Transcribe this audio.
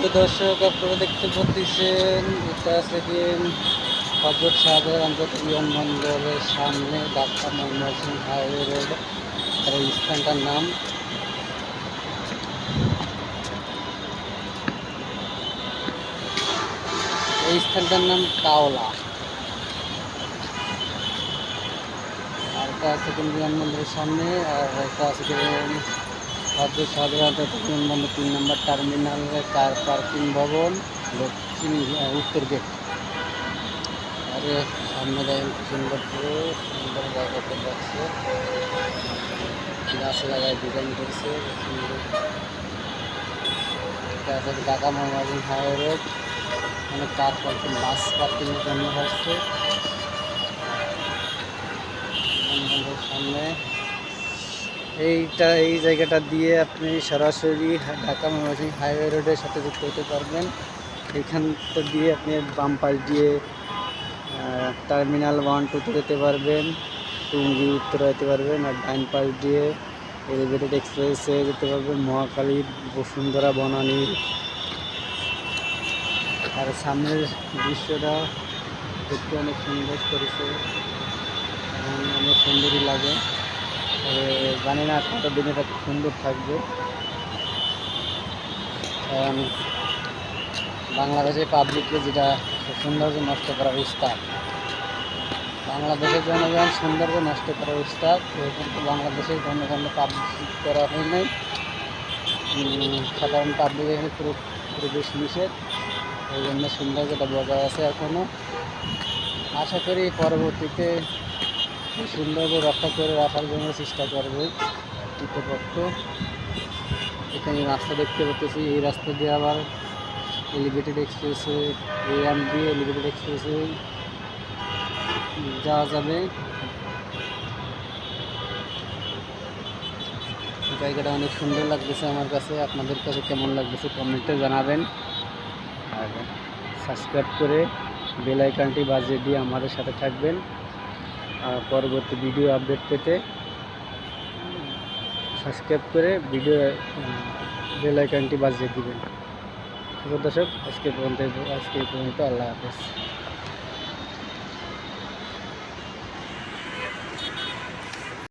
প্রিয় দর্শক, আপনারা দেখতে পাচ্ছেন, এটা আছে কি হজরত শাহজাহান আন্তর্জাতিক বিমানবন্দরের সামনে ঢাকা ময়মনসিং হাইওয়ে রোড। আর এই স্থানটার নাম এই স্থানটার নাম কাওলা। আর এটা আছে বিমানবন্দরের সামনে, আর এটা আছে হজরত শাহজাহান বিমানবন্দর তিন নম্বর টার্মিনালের কার পার্কিং ভবন, দক্ষিণ উত্তর গেট। আরে, সামনে দেখেন সুন্দর সুন্দর জায়গাতে যাচ্ছে গাছ লাগায় ডিজাইন করেছে আছে ঢাকা মহামারী হাইওয়ে রোড। অনেক কার পার্কিং, বাস পার্কিংয়ের জন্য হচ্ছে। সামনে এইটা, এই জায়গাটা দিয়ে আপনি সরাসরি ঢাকা ময়মনসিংহ হাইওয়ে রোডের সাথে যুক্ত হতে পারবেন। এইখানটা দিয়ে আপনি বাম পাশ দিয়ে টার্মিনাল ওয়ান টুতে যেতে পারবেন টুঙ্গি উত্তর যেতে পারবেন, আর ডাইন পাশ দিয়ে এলিভেটেড এক্সপ্রেসে যেতে পারবেন মহাকালী বসুন্ধরা, বনানী। আর সামনের দৃশ্যটা দেখতে অনেক সুন্দর করেছে। এবং অনেক সুন্দরই লাগে। জানি না কতদিন এটা সুন্দর থাকবে। কারণ বাংলাদেশের পাবলিককে যেটা সৌন্দর্য নষ্ট করার উস্তাদ বাংলাদেশের জনগণ সৌন্দর্য নষ্ট করার উস্তাদ কিন্তু বাংলাদেশের জনগণ পাবলিক করা হয় নাই। সাধারণ পাবলিক এখানে পুরো পরিবেশ নিষেধ, এই জন্য সৌন্দর্যটা বজায় আছে এখনও আশা করি পরবর্তীতে সৌন্দর্য রক্ষা করে রাখার জন্য চেষ্টা করবে কর্তৃপক্ষ। এখানে রাস্তা দেখতে পাচ্ছি এই রাস্তা দিয়ে আবার এলিভেটেড এক্সপ্রেসে এম দিয়ে এলিভেটেড এক্সপ্রেসে যাওয়া যাবে। জায়গাটা অনেক সুন্দর লাগতেছে আমার কাছে, আপনাদের কাছে কেমন লাগতেছে কমেন্টে জানাবেন। আর সাবস্ক্রাইব করে বেল আইকনটি বাজিয়ে দিয়ে আমাদের সাথে থাকবেন। পরবর্তী ভিডিও আপডেট পেতে সাবস্ক্রাইব করে ভিডিও বেল আইকনটি বাজিয়ে দিবেন। দর্শক, আজকে পর্যন্ত আজকে পর্যন্ত আল্লাহ হাফেজ।